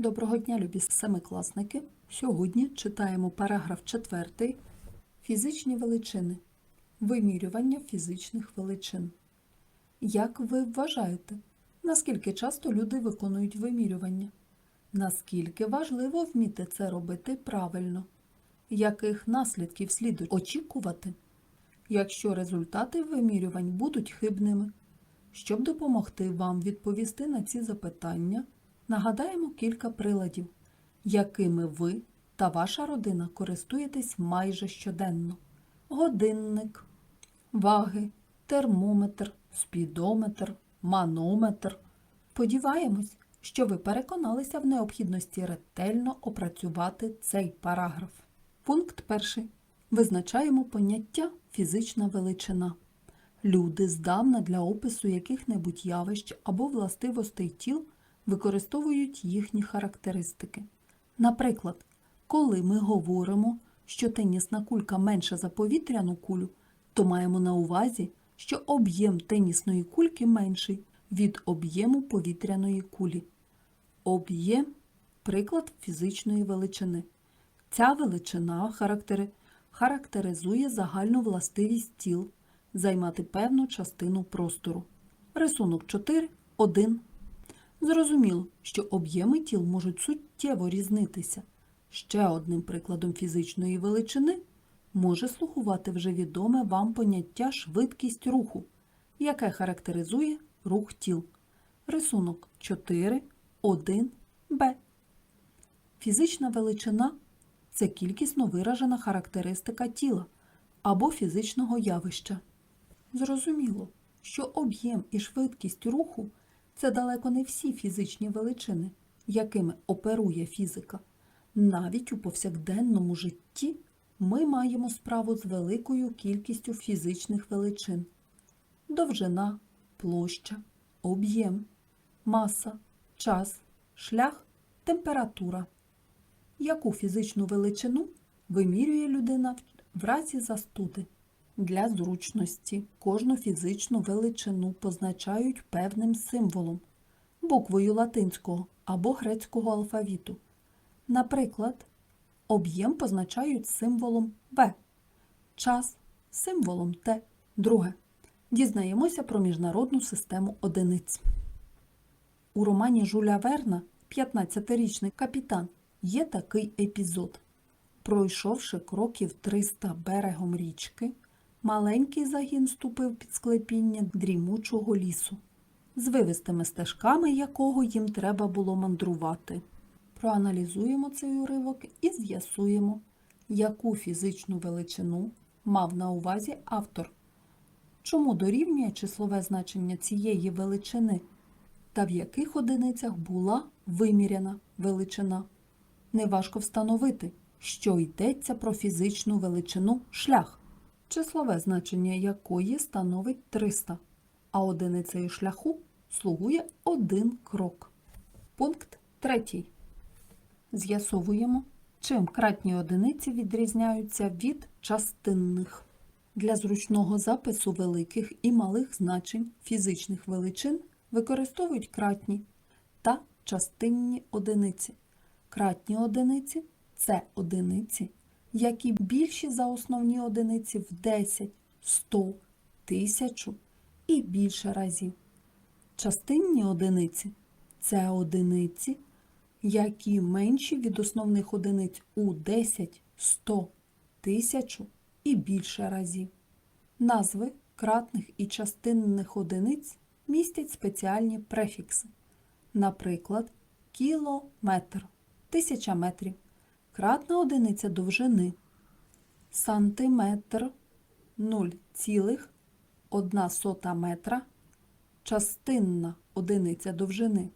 Доброго дня, любі семикласники. Сьогодні читаємо параграф 4. Фізичні величини. Вимірювання фізичних величин. Як ви вважаєте, наскільки часто люди виконують вимірювання? Наскільки важливо вміти це робити правильно? Яких наслідків слід очікувати, якщо результати вимірювань будуть хибними? Щоб допомогти вам відповісти на ці запитання, нагадаємо кілька приладів, якими ви та ваша родина користуєтесь майже щоденно: годинник, ваги, термометр, спідометр, манометр. Сподіваємось, що ви переконалися в необхідності ретельно опрацювати цей параграф. Пункт перший. Визначаємо поняття фізична величина. Люди здавна для опису яких-небудь явищ або властивостей тіл використовують їхні характеристики. Наприклад, коли ми говоримо, що тенісна кулька менша за повітряну кулю, то маємо на увазі, що об'єм тенісної кульки менший від об'єму повітряної кулі. Об'єм приклад фізичної величини. Ця величина характери- характеризує загальну властивість тіл займати певну частину простору. Рисунок 4, 1. Зрозуміло, що об'єми тіл можуть суттєво різнитися. Ще одним прикладом фізичної величини може слугувати вже відоме вам поняття швидкість руху, яке характеризує рух тіл. Рисунок 4, 1, Б. Фізична величина це кількісно виражена характеристика тіла або фізичного явища. Зрозуміло, що об'єм і швидкість руху це далеко не всі фізичні величини, якими оперує фізика. Навіть у повсякденному житті ми маємо справу з великою кількістю фізичних величин: довжина, площа, об'єм, маса, час, шлях, температура. Яку фізичну величину вимірює людина в разі застуди? Для зручності кожну фізичну величину позначають певним символом буквою латинського або грецького алфавіту. Наприклад, об'єм позначають символом В, час символом Т. Друге. Дізнаємося про міжнародну систему одиниць. У романі Жуля Верна «15-річний капітан є такий епізод. Пройшовши кроків 300 берегом річки, маленький загін ступив під склепіння дрімучого лісу, з вивистими стежками якого їм треба було мандрувати. Проаналізуємо цей уривок і з'ясуємо, яку фізичну величину мав на увазі автор, чому дорівнює числове значення цієї величини та в яких одиницях була виміряна величина. Неважко встановити, що йдеться про фізичну величину шлях, числове значення якої становить 300, а одиницею шляху слугує один крок. Пункт 3. З'ясовуємо, чим кратні одиниці відрізняються від частинних. Для зручного запису великих і малих значень фізичних величин використовують кратні та частинні одиниці. Кратні одиниці це одиниці, які більші за основні одиниці в 10, 100, 1000 і більше разів. Частинні одиниці це одиниці, які менші від основних одиниць у 10, 100, 1000 і більше разів. Назви кратних і частинних одиниць містять спеціальні префікси. Наприклад, кілометр тисяча метрів, кратна одиниця довжини, сантиметр 0,1 метра, частинна одиниця довжини.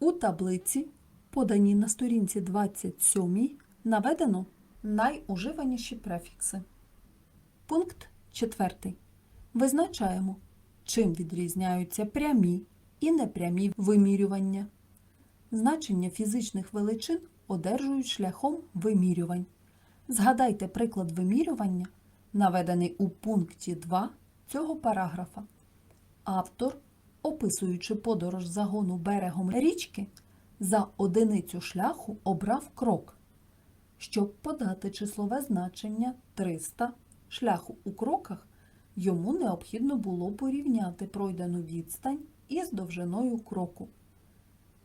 У таблиці, поданій на сторінці 27, наведено найуживаніші префікси. Пункт 4. Визначаємо, чим відрізняються прямі і непрямі вимірювання. Значення фізичних величин одержують шляхом вимірювань. Згадайте приклад вимірювання, наведений у пункті 2 цього параграфа. Автор, описуючи подорож загону берегом річки, За одиницю шляху обрав крок. Щоб подати числове значення 300 шляху у кроках, йому необхідно було порівняти пройдену відстань із довжиною кроку.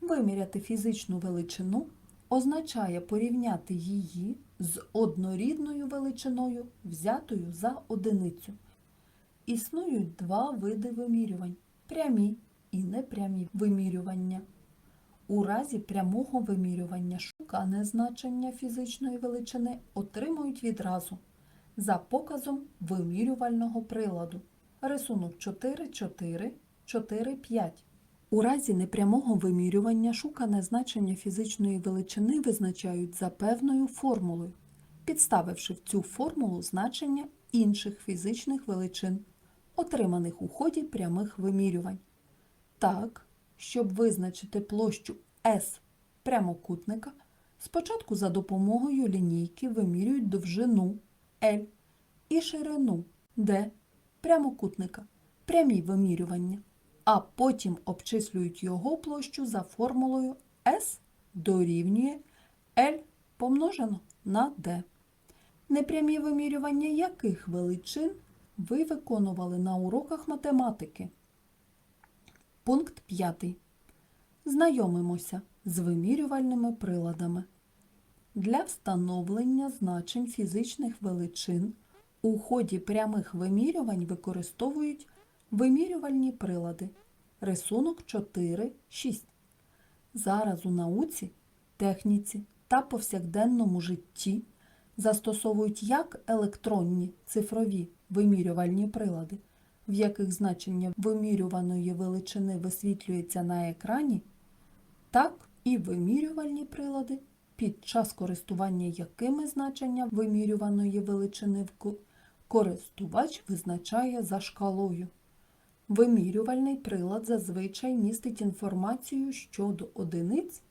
Виміряти фізичну величину означає порівняти її з однорідною величиною, взятою за одиницю. Існують два види вимірювань прямі і непрямі вимірювання. У разі прямого вимірювання шукане значення фізичної величини отримують відразу за показом вимірювального приладу. Рисунок 4,4, 4,5. У разі непрямого вимірювання шукане значення фізичної величини визначають за певною формулою, підставивши в цю формулу значення інших фізичних величин, отриманих у ході прямих вимірювань. Так, щоб визначити площу S прямокутника, спочатку за допомогою лінійки вимірюють довжину L і ширину D прямокутника, прямі вимірювання, а потім обчислюють його площу за формулою S дорівнює L помножено на D. Непрямі вимірювання яких величин ви виконували на уроках математики? Пункт 5. Знайомимося з вимірювальними приладами. Для встановлення значень фізичних величин у ході прямих вимірювань використовують вимірювальні прилади. Рисунок 4, 6. Зараз у науці, техніці та повсякденному житті застосовують як електронні цифрові вимірювальні прилади, в яких значення вимірюваної величини висвітлюється на екрані, так і вимірювальні прилади, під час користування якими значення вимірюваної величини в користувач визначає за шкалою. Вимірювальний прилад зазвичай містить інформацію щодо одиниць,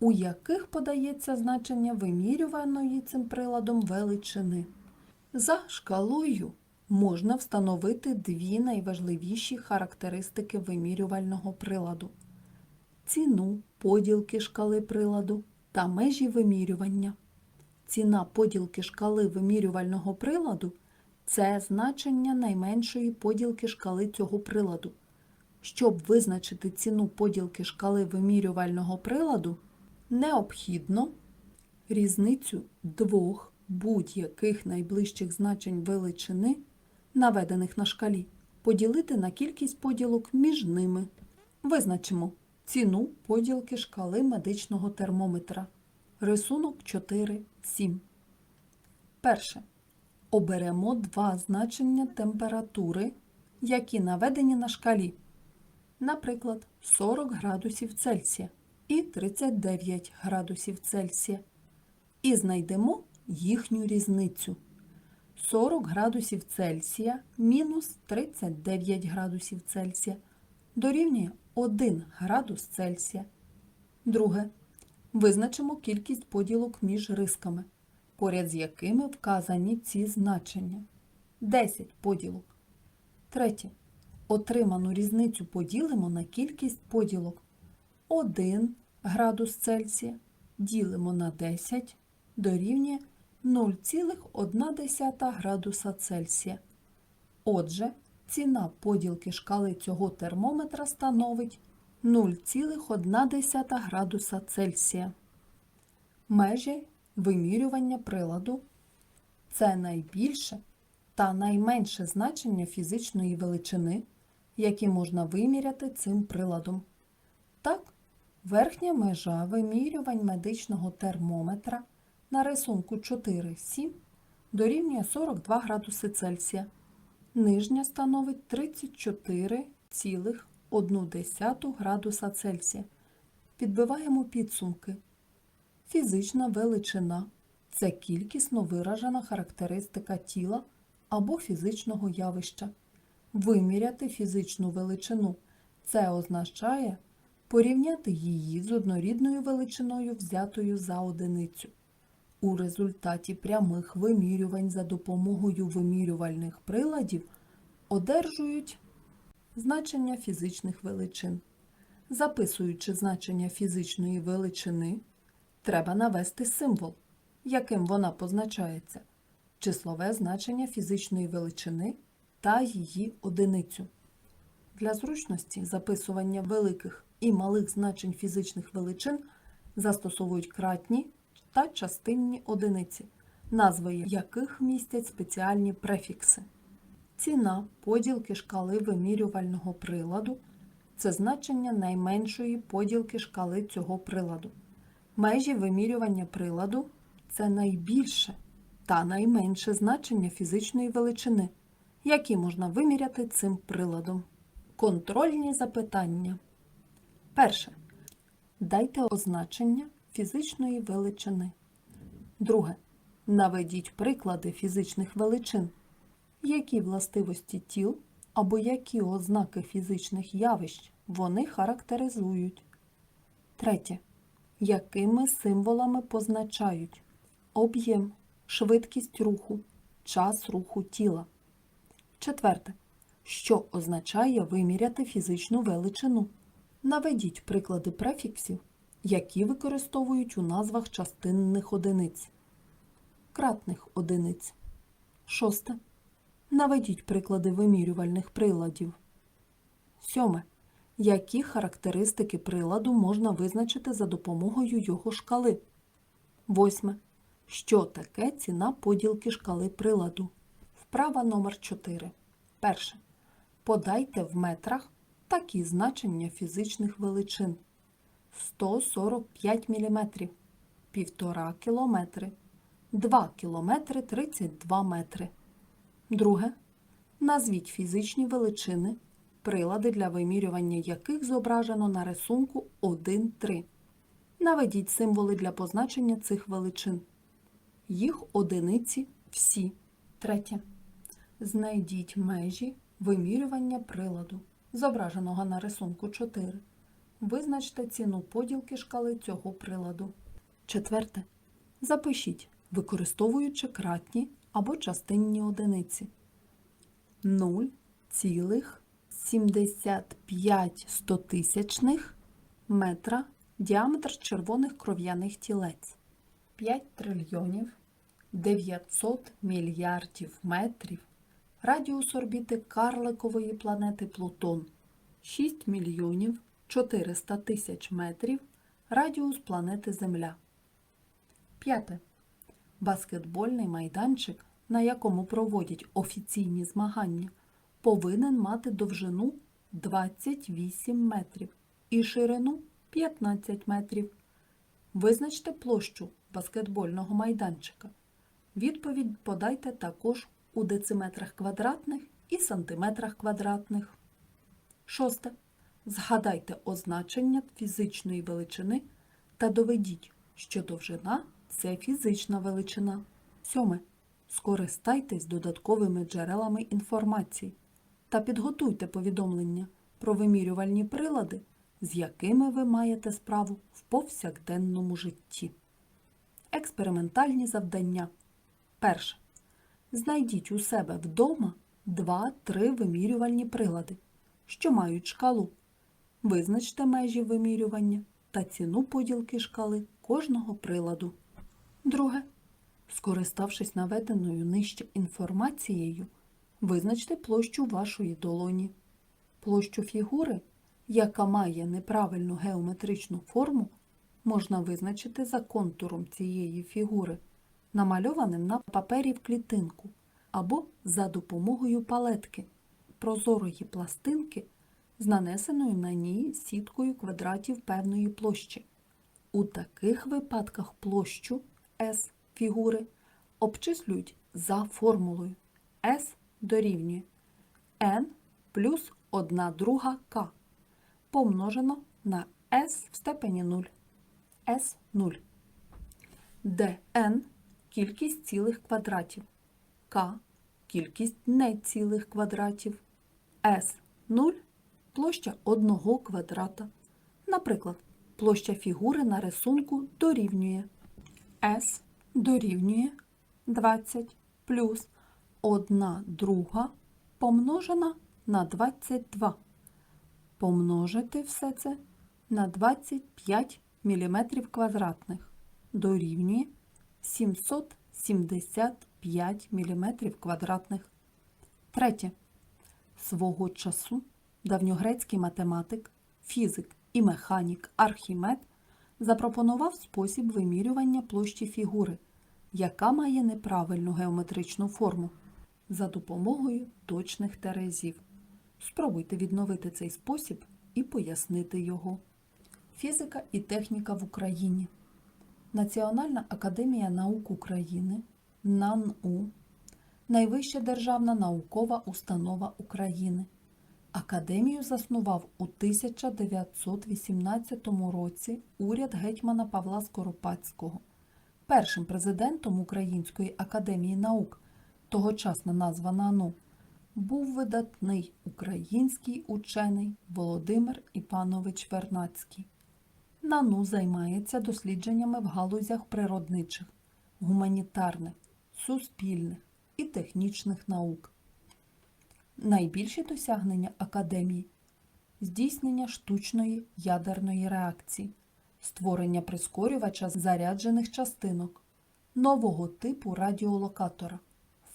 у яких подається значення вимірюваної цим приладом величини. За шкалою можна встановити дві найважливіші характеристики вимірювального приладу ціну поділки шкали приладу та межі вимірювання. Ціна поділки шкали вимірювального приладу це значення найменшої поділки шкали цього приладу. Щоб визначити ціну поділки шкали вимірювального приладу, необхідно різницю двох будь-яких найближчих значень величини, наведених на шкалі, поділити на кількість поділок між ними. Визначимо ціну поділки шкали медичного термометра. Рисунок 4.7. Перше. Оберемо два значення температури, які наведені на шкалі. Наприклад, 40 градусів Цельсія і 39 градусів Цельсія. І знайдемо їхню різницю. 40 градусів Цельсія мінус 39 градусів Цельсія дорівнює 1 градус Цельсія. Друге. Визначимо кількість поділок між рисками, поряд з якими вказані ці значення. 10 поділок. Третє. Отриману різницю поділимо на кількість поділок. 1 градус Цельсія ділимо на 10 дорівнює 0,1 градуса Цельсія. Отже, ціна поділки шкали цього термометра становить 0,1 градуса Цельсія. Межі вимірювання приладу це найбільше та найменше значення фізичної величини, які можна виміряти цим приладом. Так, верхня межа вимірювань медичного термометра на рисунку 4,7 дорівнює 42 градуси Цельсія. Нижня становить 34,1 градуса Цельсія. Підбиваємо підсумки. Фізична величина це кількісно виражена характеристика тіла або фізичного явища. Виміряти фізичну величину це означає порівняти її з однорідною величиною, взятою за одиницю. У результаті прямих вимірювань за допомогою вимірювальних приладів одержують значення фізичних величин. Записуючи значення фізичної величини, треба навести символ, яким вона позначається, числове значення фізичної величини та її одиницю. Для зручності записування великих і малих значень фізичних величин застосовують кратні та частинні одиниці, назви яких містять спеціальні префікси. Ціна поділки шкали вимірювального приладу це значення найменшої поділки шкали цього приладу. Межі вимірювання приладу це найбільше та найменше значення фізичної величини, які можна виміряти цим приладом. Контрольні запитання. Перше. Дайте означення фізичної величини. Друге. Наведіть приклади фізичних величин. Які властивості тіл або які ознаки фізичних явищ вони характеризують. Третє. Якими символами позначають об'єм, швидкість руху, час руху тіла. Четверте. Що означає виміряти фізичну величину? Наведіть приклади префіксів, які використовують у назвах частинних одиниць, кратних одиниць. Шосте. Наведіть приклади вимірювальних приладів. Сьоме. Які характеристики приладу можна визначити за допомогою його шкали? Восьме. Що таке ціна поділки шкали приладу? Вправа номер 4. Перше. Подайте в метрах такі значення фізичних величин. 145 мм, 1,5 км, 2 км 32 метри. Друге. Назвіть фізичні величини, прилади для вимірювання яких зображено на рисунку 1-3. Наведіть символи для позначення цих величин. Їх одиниці всі. Третє. Знайдіть межі вимірювання приладу, зображеного на рисунку 4. Визначте ціну поділки шкали цього приладу. Четверте. Запишіть, використовуючи кратні або частинні одиниці. 0,75 стотисячних метра діаметр червоних кров'яних тілець. 5 трильйонів 900 мільярдів метрів радіус орбіти карликової планети Плутон 6 мільйонів 400 тисяч метрів радіус планети Земля. П'яте. Баскетбольний майданчик, на якому проводять офіційні змагання, повинен мати довжину 28 метрів і ширину 15 метрів. Визначте площу баскетбольного майданчика. Відповідь подайте також у дециметрах квадратних і сантиметрах квадратних. Шосте. Згадайте означення фізичної величини та доведіть, що довжина це фізична величина. Сьоме. Скористайтесь додатковими джерелами інформації та підготуйте повідомлення про вимірювальні прилади, з якими ви маєте справу в повсякденному житті. Експериментальні завдання. Перше. Знайдіть у себе вдома 2-3 вимірювальні прилади, що мають шкалу. Визначте межі вимірювання та ціну поділки шкали кожного приладу. Друге. Скориставшись наведеною нижче інформацією, визначте площу вашої долоні. Площу фігури, яка має неправильну геометричну форму, можна визначити за контуром цієї фігури, намальованим на папері в клітинку, або за допомогою палетки, прозорої пластинки з нанесеною на ній сіткою квадратів певної площі. У таких випадках площу S фігури обчислюють за формулою S дорівнює n плюс 1 друга k помножено на s в степені 0. S 0. де n – кількість цілих квадратів, k – кількість нецілих квадратів, S 0 – площа одного квадрата. Наприклад, площа фігури на рисунку дорівнює S дорівнює 20 плюс 1 друга помножена на 22. Помножити все це на 25 мм квадратних дорівнює 775 мм квадратних. Третє. Свого часу давньогрецький математик, фізик і механік Архімед запропонував спосіб вимірювання площі фігури, яка має неправильну геометричну форму за допомогою точних терезів. Спробуйте відновити цей спосіб і пояснити його. Фізика і техніка в Україні. Національна академія наук України НАНУ Найвища державна наукова установа України. Академію заснував у 1918 році уряд гетьмана Павла Скоропадського. Першим президентом Української академії наук, тогочасна назва НАНУ, був видатний український учений Володимир Іпанович Вернацький. НАНУ займається дослідженнями в галузях природничих, гуманітарних, суспільних і технічних наук. Найбільші досягнення академії здійснення штучної ядерної реакції, створення прискорювача заряджених частинок, нового типу радіолокатора,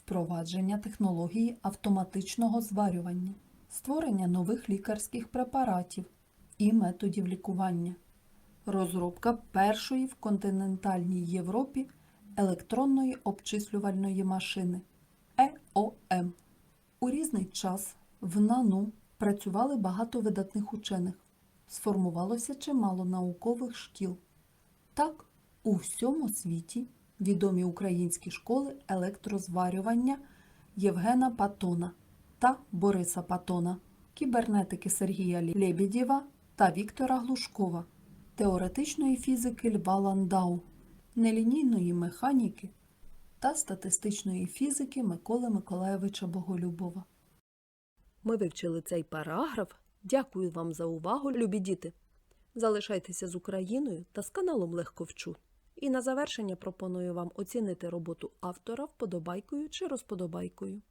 впровадження технології автоматичного зварювання, створення нових лікарських препаратів і методів лікування, розробка першої в континентальній Європі електронної обчислювальної машини ЕОМ. У різний час в НАНУ працювали багато видатних учених. Сформувалося чимало наукових шкіл. Так, у всьому світі відомі українські школи електрозварювання Євгена Патона та Бориса Патона, кібернетики Сергія Лебедєва та Віктора Глушкова, теоретичної фізики Льва Ландау, нелінійної механіки та статистичної фізики Миколи Миколаєвича Боголюбова. Ми вивчили цей параграф. Дякую вам за увагу, любі діти. Залишайтеся з Україною та з каналом Легко вчу. І на завершення пропоную вам оцінити роботу автора вподобайкою чи розподобайкою.